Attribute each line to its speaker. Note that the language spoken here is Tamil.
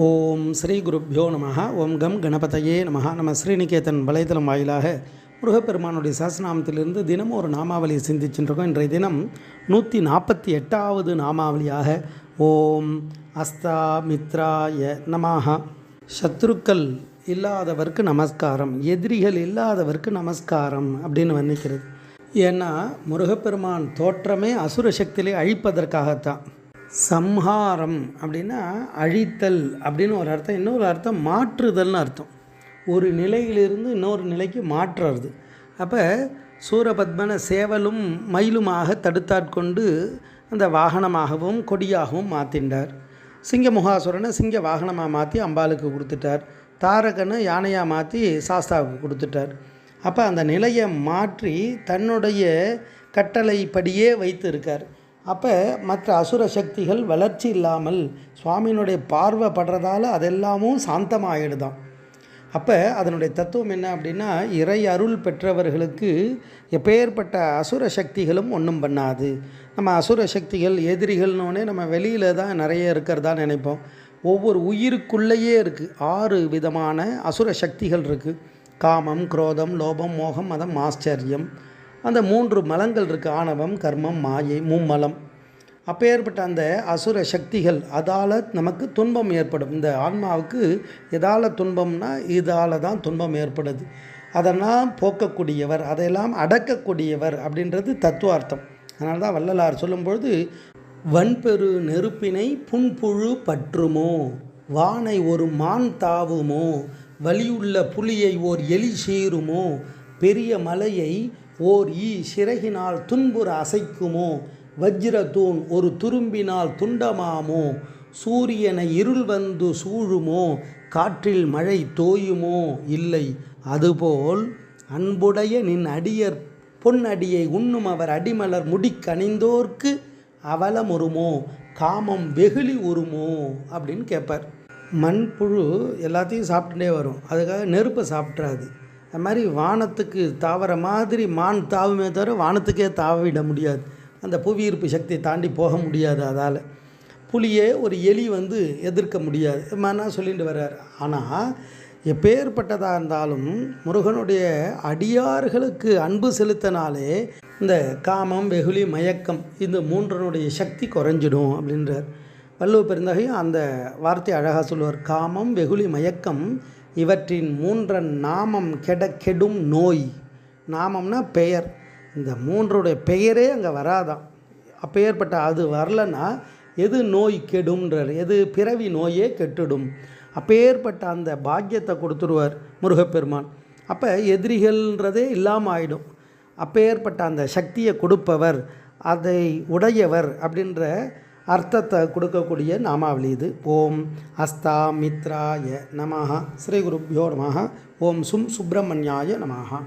Speaker 1: ஓம் ஸ்ரீ குருப்பியோ நம ஓம் கம் கணபதையே நம நம்ம ஸ்ரீநிகேதன் வலைதளம் வாயிலாக முருகப்பெருமானுடைய சாசநாமத்திலிருந்து தினமும் ஒரு நாமாவளியை சிந்திச்சுருக்கோம் இன்றைய தினம் நூற்றி நாற்பத்தி எட்டாவது நாமாவளியாக ஓம் அஸ்தா மித்ராய நமாக சத்ருக்கள் இல்லாதவர்க்கு நமஸ்காரம் எதிரிகள் இல்லாதவர்க்கு நமஸ்காரம் அப்படின்னு வர்ணிக்கிறது. ஏன்னா முருகப்பெருமான் தோற்றமே அசுர சக்தியிலே அழிப்பதற்காகத்தான். சம்ஹாரம் அப்படின்னா அழித்தல் அப்படின்னு ஒரு அர்த்தம். இன்னொரு அர்த்தம் மாற்றுதல்னு அர்த்தம். ஒரு நிலையிலிருந்து இன்னொரு நிலைக்கு மாற்றுறது. அப்போ சூரபத்மன சேவலும் மயிலுமாக தடுத்தாட்கொண்டு அந்த வாகனமாகவும் கொடியாகவும் மாற்றின்றார் சிங்கமுகாசுரனை சிங்க வாகனமாக மாற்றி அம்பாளுக்கு கொடுத்துட்டார். தாரகனை யானையாக மாற்றி சாஸ்தாவுக்கு கொடுத்துட்டார். அப்போ அந்த நிலையை மாற்றி தன்னுடைய கட்டளைப்படியே வைத்து இருக்கார் அப்போ மற்ற அசுர சக்திகள் வளர்ச்சி இல்லாமல் சுவாமியினுடைய பார்வை படுறதால அதெல்லாமும் சாந்தமாகிடுதான் அப்போ அதனுடைய தத்துவம் என்ன அப்படின்னா இறை அருள் பெற்றவர்களுக்கு எப்பேற்பட்ட அசுர சக்திகளும் ஒன்றும் பண்ணாது. நம்ம அசுர சக்திகள் எதிரிகள்னோடனே நம்ம வெளியில் தான் நிறைய இருக்கிறதா நினைப்போம். ஒவ்வொரு உயிருக்குள்ளேயே இருக்குது ஆறு விதமான அசுர சக்திகள் இருக்குது காமம் குரோதம் லோபம் மோகம் மதம் ஆச்சரியம். அந்த மூன்று மலங்கள் இருக்குது ஆணவம் கர்மம் மாயை மும்மலம். அப்பேற்பட்ட அந்த அசுர சக்திகள் அதால் நமக்கு துன்பம் ஏற்படும். இந்த ஆன்மாவுக்கு எதால் துன்பம்னா இதால் தான் துன்பம் ஏற்படுது. அதெல்லாம் போக்கக்கூடியவர் அதையெல்லாம் அடக்கக்கூடியவர் அப்படின்றது தத்துவார்த்தம். அதனால தான் வள்ளலார் சொல்லும்பொழுது வன்பெரு நெருப்பினை புண்புழு பற்றுமோ? வானை ஒரு மான் தாவுமோ? வலியுள்ள புலியை ஓர் எலி சீருமோ பெரிய மலையை ஓர் ஈ சிறகினால் துன்புற அசைக்குமோ? வஜ்ரத்தூண் ஒரு துரும்பினால் துண்டமாமோ? சூரியனை இருள் வந்து சூழுமோ? காற்றில் மழை தோயுமோ? இல்லை. அதுபோல் அன்புடைய நின் அடியர் பொன்னடியை உண்ணும் அவர் அடிமலர் முடிக்கணிந்தோர்க்கு அவலம் உருமோ? காமம் வெகுளி உருமோ? அப்படின்னு கேட்பார் மண்புழு எல்லாத்தையும் சாப்பிட்டுட்டே வரும். அதுக்காக நெருப்பை சாப்பிட்றாது அது மாதிரி வானத்துக்கு தாவர மாதிரி மான் தாவுமே தவிர வானத்துக்கே தாவிட முடியாது. அந்த புவியீர்ப்பு சக்தியை தாண்டி போக முடியாது அதால். புலியே ஒரு எலி வந்து எதிர்க்க முடியாது. மன்னா சொல்லிட்டு வர்றார். ஆனால் எப்பேற்பட்டதாக இருந்தாலும் முருகனுடைய அடியார்களுக்கு அன்பு செலுத்தினாலே இந்த காமம் வெகுளி மயக்கம் இந்த மூன்றனுடைய சக்தி குறைஞ்சிடும் அப்படின்றார். வள்ளுவ பெருந்தகையும் அந்த வார்த்தை அழகாக சொல்லுவார். காமம் வெகுளி மயக்கம் இவற்றின் மூன்றன் நாமம் கெட கெடும் நோய். நாமம்னா பெயர். இந்த மூன்றுடைய பெயரே அங்கே வராதான் அப்பேற்பட்ட அது வரலன்னா எது நோய் கெடும்ன்றார். எது பிறவி நோயே கெட்டுடும். அப்பேற்பட்ட அந்த பாக்கியத்தை கொடுத்துருவார் முருகப்பெருமான். அப்போ எதிரிகள்ன்றதே இல்லாமல் ஆயிடும். அப்பேற்பட்ட அந்த சக்தியை கொடுப்பவர் அதை உடையவர் அப்படின்ற அர்த்தத்தை கொடுக்கக்கூடிய நாமாவளி இது. ஓம் அஸ்தா மித்ராய நமஹா. ஸ்ரீ குருப்யோ நமஹா. ஓம் சும் சுப்பிரமணியாய நமஹா.